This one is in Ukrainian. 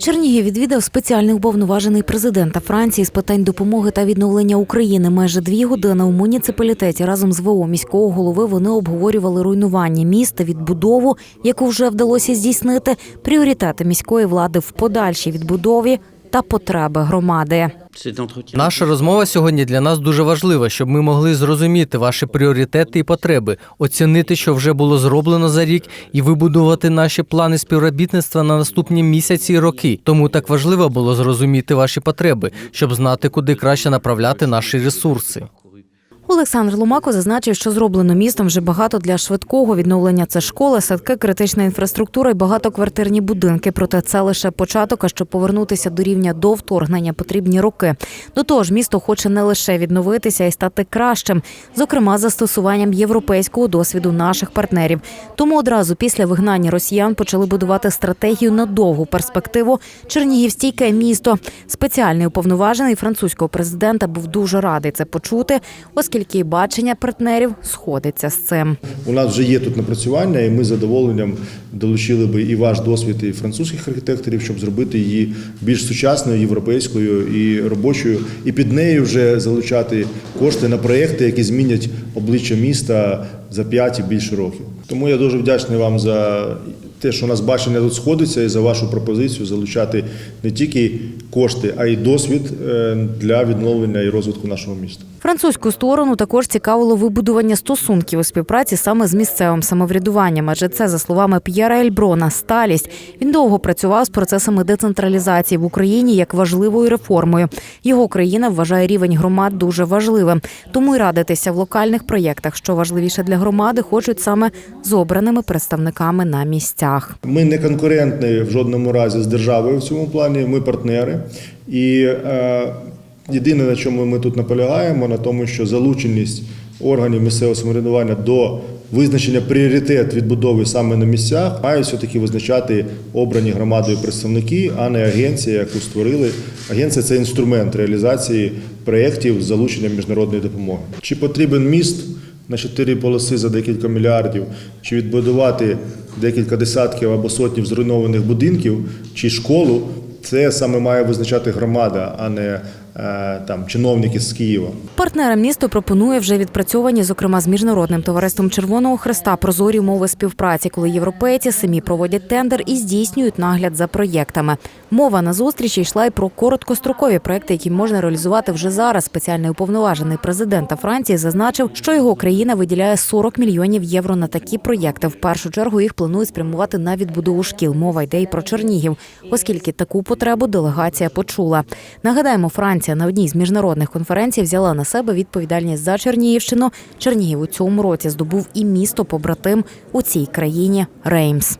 Чернігів відвідав спеціальний уповноважений президента Франції з питань допомоги та відновлення України. Майже дві години у муніципалітеті разом з ВО міського голови вони обговорювали руйнування міста, відбудову, яку вже вдалося здійснити, пріоритети міської влади в подальшій відбудові та потреби громади. Наша розмова сьогодні для нас дуже важлива, щоб ми могли зрозуміти ваші пріоритети і потреби, оцінити, що вже було зроблено за рік, і вибудувати наші плани співробітництва на наступні місяці і роки. Тому так важливо було зрозуміти ваші потреби, щоб знати, куди краще направляти наші ресурси. Олександр Ломако зазначив, що зроблено містом вже багато для швидкого відновлення. Це школи, садки, критична інфраструктура і багатоквартирні будинки. Проте це лише початок. А щоб повернутися до рівня до вторгнення, потрібні роки. До того ж, місто хоче не лише відновитися і стати кращим, зокрема застосуванням європейського досвіду наших партнерів. Тому одразу після вигнання росіян почали будувати стратегію на довгу перспективу. Чернігів місто. Спеціальний уповноважений французького президента був дуже радий це почути, оскільки бачення партнерів сходиться з цим. У нас вже є тут напрацювання, і ми з задоволенням долучили би і ваш досвід, і французьких архітекторів, щоб зробити її більш сучасною, європейською і робочою, і під нею вже залучати кошти на проекти, які змінять обличчя міста за 5 і більше років. Тому я дуже вдячний вам за те, що у нас бачення тут сходиться, і за вашу пропозицію залучати не тільки кошти, а й досвід е, для відновлення і розвитку нашого міста. Французьку сторону також цікавило вибудування стосунків у співпраці саме з місцевим самоврядуванням. Адже це, за словами П'єра Ельброна, сталість. Він довго працював з процесами децентралізації в Україні як важливою реформою. Його країна вважає рівень громад дуже важливим. Тому й радитися в локальних проєктах, що важливіше для громади, хочуть саме з обраними представниками на місцях. Ми не конкурентні в жодному разі з державою в цьому плані. Ми партнери. І е, єдине, на чому ми тут наполягаємо, на тому, що залученість органів місцевого самоврядування до визначення пріоритет відбудови саме на місцях мають все-таки визначати обрані громадою представники, а не агенція, яку створили. Агенція це інструмент реалізації проєктів з залученням міжнародної допомоги. Чи потрібен міст? на чотири полоси за декілька мільярдів, чи відбудувати декілька десятків або сотнів зруйнованих будинків, чи школу, це саме має визначати громада, а не там чиновники з Києва. Партнерам місто пропонує вже відпрацьовані, зокрема з міжнародним товариством Червоного Хреста, прозорі умови співпраці, коли європейці самі проводять тендер і здійснюють нагляд за проєктами. Мова на зустрічі йшла й про короткострокові проекти, які можна реалізувати вже зараз. Спеціальний уповноважений президента Франції зазначив, що його країна виділяє 40 мільйонів євро на такі проєкти. В першу чергу їх планують спрямувати на відбудову шкіл. Мова йде й про Чернігів, оскільки таку потребу делегація почула. Нагадаємо, Франція на одній з міжнародних конференцій взяла на себе відповідальність за Чернігівщину. Чернігів у цьому році здобув і місто побратим у цій країні Реймс.